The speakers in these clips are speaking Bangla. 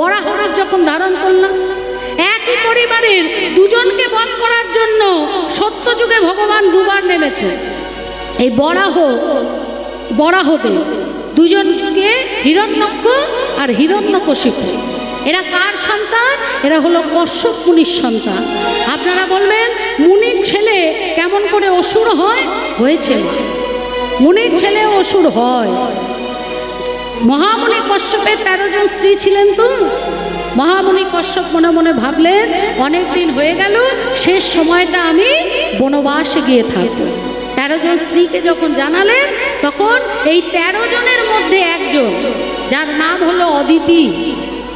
বরাহ রূপ যখন ধারণ করলাম, একই পরিবারের দুজনকে বধ করার জন্য সত্যযুগে ভগবান দুবার নেমেছে। এই বরাহ বরাহদেব দুজনকে হিরণ্যক্ষ আর হিরণ্যকশিপু। এরা কার সন্তান? এরা হলো কশ্যপ মুনির সন্তান। আপনারা বলবেন, মুনির ছেলে কেমন করে অসুর হয়? হয়েছে। মুনির ছেলে অসুর হয়। মহামুনি কশ্যপের তেরো জন স্ত্রী ছিলেন তো? মহামুনি কশ্যপ মনে মনে ভাবলেন, অনেক দিন হয়ে গেল, শেষ সময়টা আমি বনবাসে গিয়ে থাকব। তেরো জন স্ত্রীকে যখন জানালেন, তখন এই তেরো জনের মধ্যে একজন, যার নাম হলো অদিতি,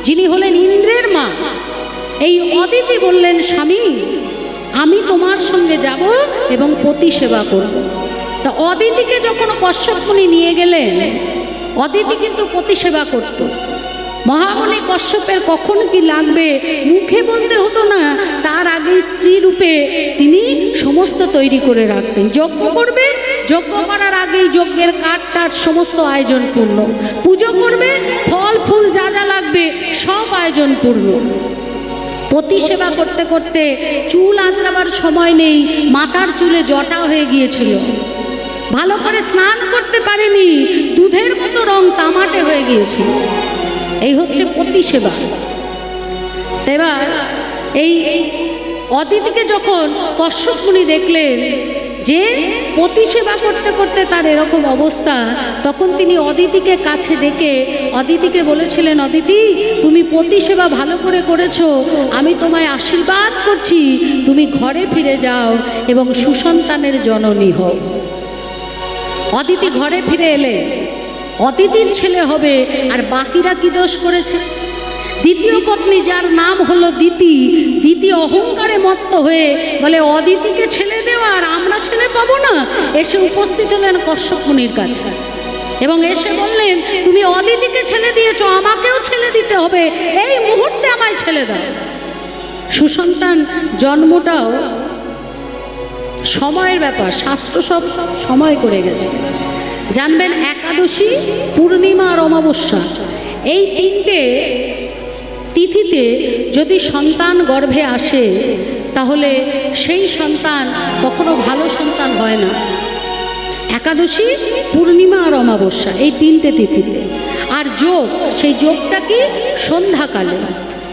যিনি হলেন ইন্দ্রের মা। এই অদিতি বললেন, স্বামী, আমি তোমার সঙ্গে যাব এবং পতি সেবা করব। তা অদিতিকে যখন কশ্যপ নিয়ে গেলেন অদিতি কিন্তু পতি সেবা করত। মহামণি কশ্যপের কখন কি লাগবে মুখে বলতে হতো না, তার আগে স্ত্রী রূপে তিনি সমস্ত তৈরি করে রাখতেন। যজ্ঞ করবে, যজ্ঞ করার আগেই যজ্ঞের কাঠ টাট সমস্ত আয়োজন পূর্ণ। পুজো করবে, ফল, ফুল যা যা লাগবে সব আয়োজন পূর্ণ। পতি সেবা করতে করতে চুল আঁচড়াবার সময় নেই, মাথার চুলে জটা হয়ে গিয়েছিল। ভালো করে স্নান করতে পারেনি হয়ে গিয়েছিল এই হচ্ছে পতি সেবা এবার এই অদিতিকে যখন কশ্যপ মুনি দেখলেন যে পতি সেবা করতে করতে তার এরকম অবস্থা, তখন তিনি অদিতিকে কাছে ডেকে অদিতিকে বলেছিলেন, অদিতি, তুমি পতি সেবা ভালো করে করেছ। আমি তোমায় আশীর্বাদ করছি। তুমি ঘরে ফিরে যাও এবং সুসন্তানের জননী হও। অদিতি ঘরে ফিরে এলে অদিতির ছেলে হবে আর বাকিরা কি দোষ করেছে? দ্বিতীয় পত্নী যার নাম হলো দিতি দিতি অহংকারে মত্ত হয়ে বলে, অদিতিকে ছেলে দেওয়া আর আমরা ছেলে পাবো না? এসে উপস্থিত হলেন কশ্যপ মুনির কাছে। এবং এসে বললেন, তুমি অদিতিকে ছেলে দিয়েছ, আমাকেও ছেলে দিতে হবে। এই মুহূর্তে আমায় ছেলে দাও। সুসন্তান, জন্মটাও সময়ের ব্যাপার, শাস্ত্র সব সময় করে গেছে। জানবেন একাদশী, পূর্ণিমা আর অমাবস্যা। এই তিনটে তিথিতে যদি সন্তান গর্ভে আসে, তাহলে সেই সন্তান কখনো ভালো সন্তান হয় না। একাদশী, পূর্ণিমা আর অমাবস্যা, এই তিনটে তিথিতে। আর যোগ, সেই যোগটা কি? সন্ধ্যাকালে।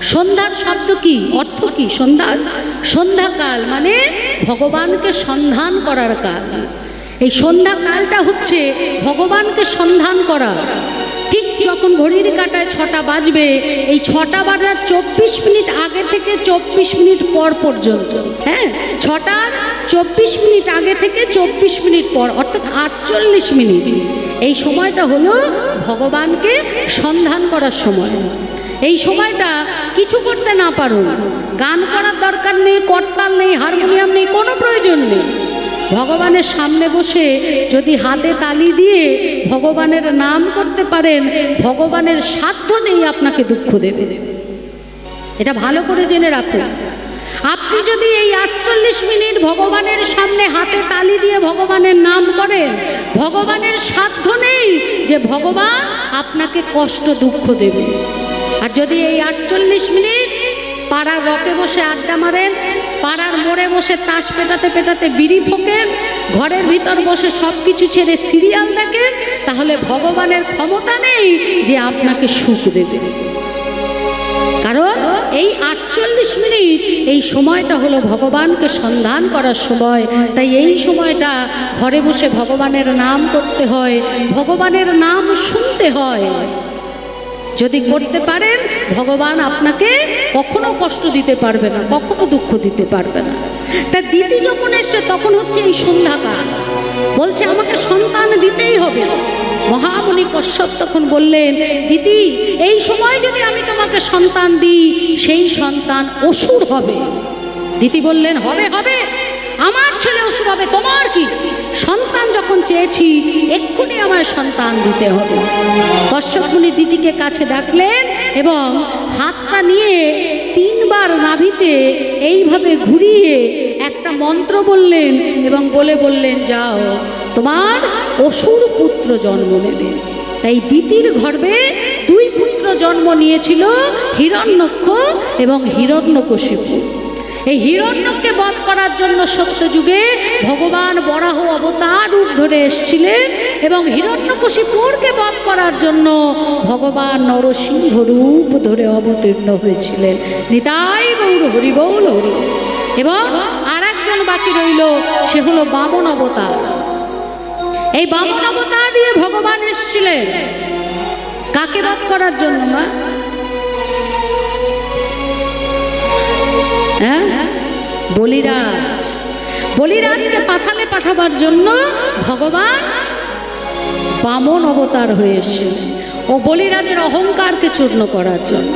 সন্ধ্যার শব্দ কি? অর্থ কি? সন্ধ্যার সন্ধ্যাকাল মানে ভগবানকে সন্ধান করার কাল। এই সন্ধ্যাকালটা হচ্ছে ভগবানকে সন্ধান করা। ঠিক যখন ঘড়ির কাটায় ছটা বাজবে, এই ছটা বাজার চব্বিশ মিনিট আগে থেকে চব্বিশ মিনিট পর পর্যন্ত। হ্যাঁ ছটার চব্বিশ মিনিট আগে থেকে চব্বিশ মিনিট পর, অর্থাৎ আটচল্লিশ মিনিট। এই সময়টা হলো ভগবানকে সন্ধান করার সময়। এই সময়টা কিছু করতে না পারো গান করার দরকার নেই, করতাল নেই, হারমোনিয়াম নেই, কোনো প্রয়োজন নেই। ভগবানের সামনে বসে যদি হাতে তালি দিয়ে ভগবানের নাম করতে পারেন, ভগবানের সাধ্য নেই আপনাকে দুঃখ দেবে। এটা ভালো করে জেনে রাখুন। আপনি যদি এই আটচল্লিশ মিনিট ভগবানের সামনে হাতে তালি দিয়ে ভগবানের নাম করেন, ভগবানের সাধ্য নেই যে ভগবান আপনাকে কষ্ট, দুঃখ দেবে। আর যদি এই আটচল্লিশ মিনিট পাড়ার রকে বসে আড্ডা মারেন পাড়ার মোড়ে বসে তাস পেটাতে পেটাতে বিড়ি ফোকেন ঘরের ভিতর বসে সব কিছু ছেড়ে সিরিয়াল দেখেন তাহলে ভগবানের ক্ষমতা নেই যে আপনাকে সুখ দেবে। কারণ এই আটচল্লিশ মিনিট, এই সময়টা হলো ভগবানকে সন্ধান করার সময়। তাই এই সময়টা ঘরে বসে ভগবানের নাম করতে হয়, ভগবানের নাম শুনতে হয়। যদি করতে পারেন, ভগবান আপনাকে কখনো কষ্ট দিতে পারবে না, কখনো দুঃখ দিতে পারবে না। তা দিদি যখন এসছে, তখন হচ্ছে এই সন্ধ্যাকাল। বলছে, আমাকে সন্তান দিতেই হবে। মহামণি কশ্যপ তখন বললেন, দিদি, এই সময় যদি আমি তোমাকে সন্তান দিই, সেই সন্তান অসুর হবে। দিদি বললেন, হবে হবে। আমার ছেলে অসুর হবে, তোমার কি? সন্তান দিতে হবে। কশ্যপ মুনি দিদিকে কাছে ডাকলেন এবং হাতটা নিয়ে তিনবার নাভিতে এইভাবে ঘুরিয়ে একটা মন্ত্র বললেন এবং বলে বললেন, যাও, তোমার অসুর পুত্র জন্ম নেবে। তাই দিতির গর্ভে দুই পুত্র জন্ম নিয়েছিল হিরণ্যক্ষ এবং হিরণ্যকশিপু। এই হিরণ্যকে বধ করার জন্য সত্যযুগে ভগবান বরাহ অবতার রূপ ধরে এসেছিলেন এবং হিরণ্যকশিপুরকে বধ করার জন্য ভগবান নরসিংহ রূপ ধরে অবতীর্ণ হয়েছিলেন। নিতাই গৌর, হরিবৌল, হরি। এবং আর একজন বাকি রইল, সে হলো বামন অবতার। এই বামন অবতার দিয়ে ভগবান এসেছিলেন। কাকে বধ করার জন্য মা হ্যাঁ? বলিরাজ। বলিরাজকে পাতালে পাঠাবার জন্য ভগবান বামন অবতার হয়ে এসেছিলেন ও বলিরাজের অহংকারকে চূর্ণ করার জন্য।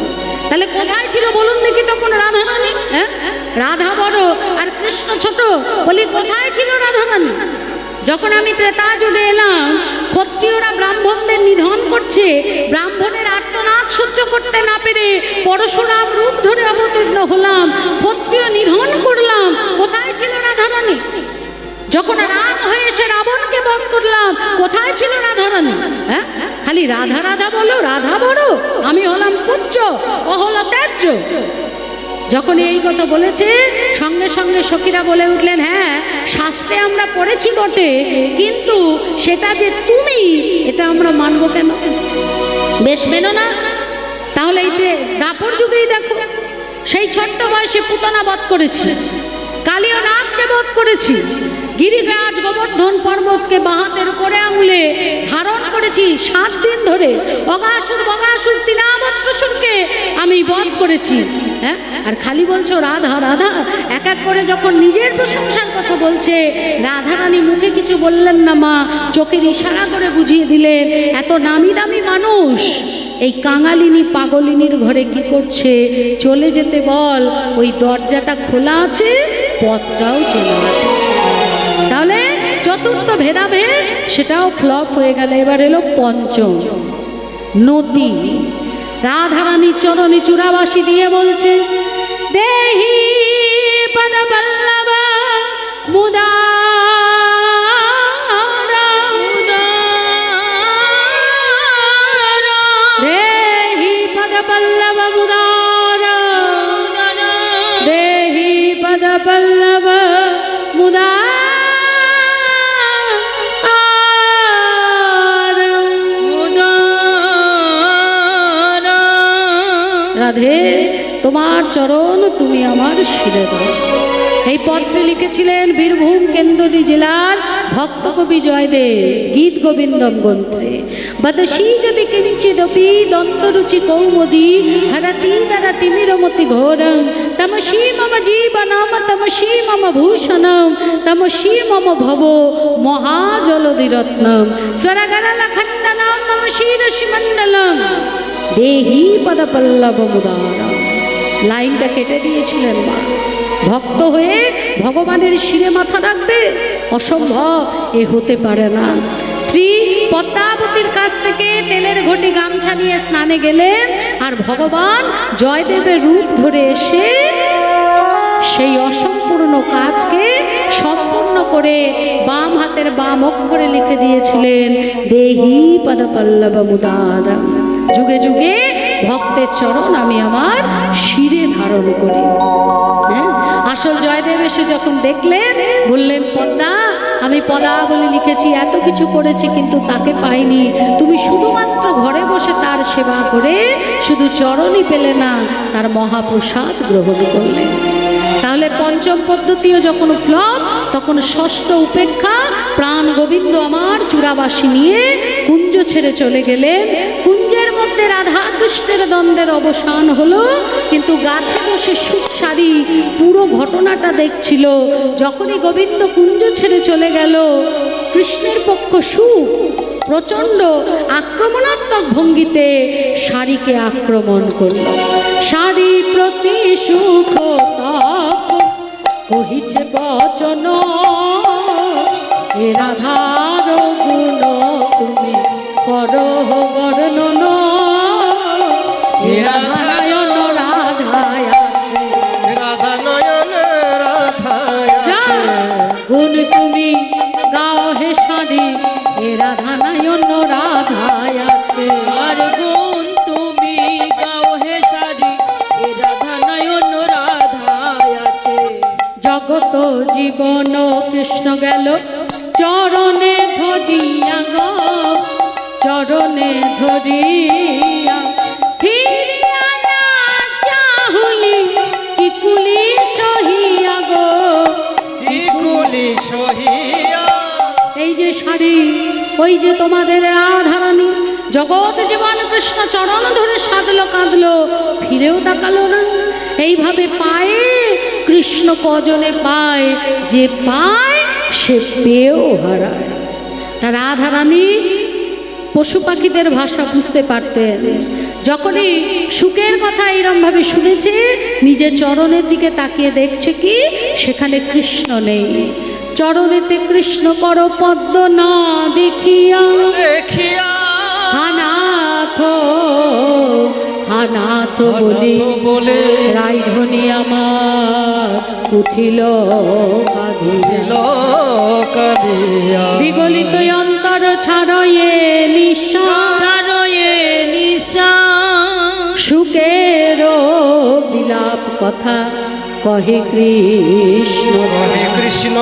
তাহলে কোথায় ছিল বলুন দেখি তখন রাধা রানী হ্যাঁ? রাধা বড় আর কৃষ্ণ ছোট। বলি, কোথায় ছিল রাধা রানী যখন আমি ত্রেতা যুগে এলাম, ক্ষত্রিয়রা ব্রাহ্মণদের নিধন করছে, ব্রাহ্মণের আত্মনাদ সহ্য করতে না পেরে পরশুরাম রূপ ধরে অবতীর্ণ হলাম। ক্ষত্রিয় নিধন করলাম। কোথায় ছিল রাধারানী? যখন রাম হয়ে এসে রাবণকে বধ করলাম, কোথায় ছিল রাধারানী? হ্যাঁ? খালি রাধা রাধা বলো, রাধা বড় আমি হলাম পুচ্ছ ও হলো ত্যায্য যখন এই কথা বলেছে, সঙ্গে সঙ্গে সখীরা বলে উঠলেন হ্যাঁ শাস্ত্রে আমরা পড়েছি বটে, কিন্তু সেটা যে তুমি, এটা আমরা মানব কেন? বেশ মেনো না? তাহলে এই দাপর যুগেই দেখো, সেই ছোট্ট বয়সে পুতনা বধ করেছি। কালীয় নাগকে বধ করেছি। গিরিরাজ গোবর্ধন পর্বতকে বাহাতের করে আঙুলে ধারণ করেছি। সাত দিন ধরে অগাসুর বগাসুর তিনাবত্রসুরকে আমি বধ করেছি। হ্যাঁ? আর খালি বলছো রাধা রাধা? এক এক করে যখন নিজের প্রশংসার কথা বলছে রাধা রানী মুখে কিছু বললেন না মা, চোখের ইশারা করে বুঝিয়ে দিলেন, এত নামি দামি মানুষ। এই কাঙালিনী পাগলিনীর ঘরে কি করছে? চলে যেতে বল। ওই দরজাটা খোলা আছে, পথটাও চেনা আছে। তাহলে চতুর্থ ভেদাভেদ, সেটাও ফ্লপ হয়ে গেল। এবার এলো পঞ্চম। নদী। রাধারানী চরণী চূড়াবাসী দিয়ে বলছে, দেহি পদ মুদা রাধে, তোমার চরণ তুমি আমার শিরে দাও। এই পত্রে লিখেছিলেন বীরভূম কেন্দ্রী জেলার ভক্ত কবি জয়দেব, গীত গোবিন্দম গ্রন্থে বদশী যদি কিঞ্চিদপি দন্তরুচি কৌমদি, হরতি দর তিমিরমতি ঘোরম তমসী মম জীবনম, তমসী মম ভূষণম, তমসী মম ভব মহাজলদিরত্নম স্বরগণলখণ্ডনম মম শিরসিমণ্ডলম দেহি পদপল্লব মুদারা লাইনটা কেটে দিয়েছিলেন মা। ভক্ত হয়ে ভগবানের শিরে মাথা রাখবে, অসম্ভব, এ হতে পারে না। স্ত্রী পদ্মাবতীর কাছ থেকে তেলের ঘটি গামছা নিয়ে স্নানে গেলেন, আর ভগবান জয়দেবের রূপ ধরে এসে সেই অসম্পূর্ণ কাজকে সম্পূর্ণ করে বাম হাতের বাম অক্ষরে লিখে দিয়েছিলেন, দেহি পদপল্লব মুদার যুগে যুগে ভক্তের চরণ আমি আমার শিরে ধারণ করি। হ্যাঁ? আসল জয়দেব এসে যখন দেখলেন, বললেন, পদ্মা, আমি পদাবলী লিখেছি, এত কিছু করেছি, কিন্তু তাকে পাইনি। তুমি শুধুমাত্র ঘরে বসে তার সেবা করে শুধু চরণই পেলে না, তার মহাপ্রসাদ গ্রহণ করলে। তাহলে পঞ্চম পদ্ধতিও যখন ফ্লপ, তখন ষষ্ঠ উপেক্ষা প্রাণ গোবিন্দ আমার চূড়াবাসী নিয়ে কুঞ্জ ছেড়ে চলে গেলেন। কুঞ্জের মধ্যে রাধা কৃষ্ণের দ্বন্দ্বের অবসান হলো। কিন্তু গাছে বসে সুখ সারি পুরো ঘটনাটা দেখছিল। যখনই গোবিন্দ কুঞ্জ ছেড়ে চলে গেল, কৃষ্ণের পক্ষ সুখ, প্রচণ্ড আক্রমণাত্মক ভঙ্গিতে শাড়িকে আক্রমণ করল। শাড়ি প্রতি সুখ কহিছে বচন, এ জীবন কৃষ্ণ গেল। চরণে ধরিয়া গো চরণে ধরিয়া। এই যে শাড়ি ওই যে তোমাদের রাধারানী জগৎ জীবন কৃষ্ণ চরণ ধরে সাধলো কাঁদলো, ফিরেও তাকালো না। এইভাবে পায়ে কৃষ্ণ কজনে পায়, যে পায় সে পেয়েও হারায়। তা রাধারানী পশু পাখিদের ভাষা বুঝতে পারতেন। যখনই সুখের কথা এরমভাবে শুনেছে, নিজের চরণের দিকে তাকিয়ে দেখছে কি, সেখানে কৃষ্ণ নেই। চরণেতে কৃষ্ণ কর পদ্ম না দেখিয়া। দেখিয়া হানাথ বলি অনাথ বলে রাইধনি আমার উঠিল কাঁদিয়া। বিগলিত অন্তর ছাড়য়ে নিঃশ্বাস। চারয়ে নিশা সুখের বিলাপ কথা কহে কৃষ্ণ। কহে কৃষ্ণ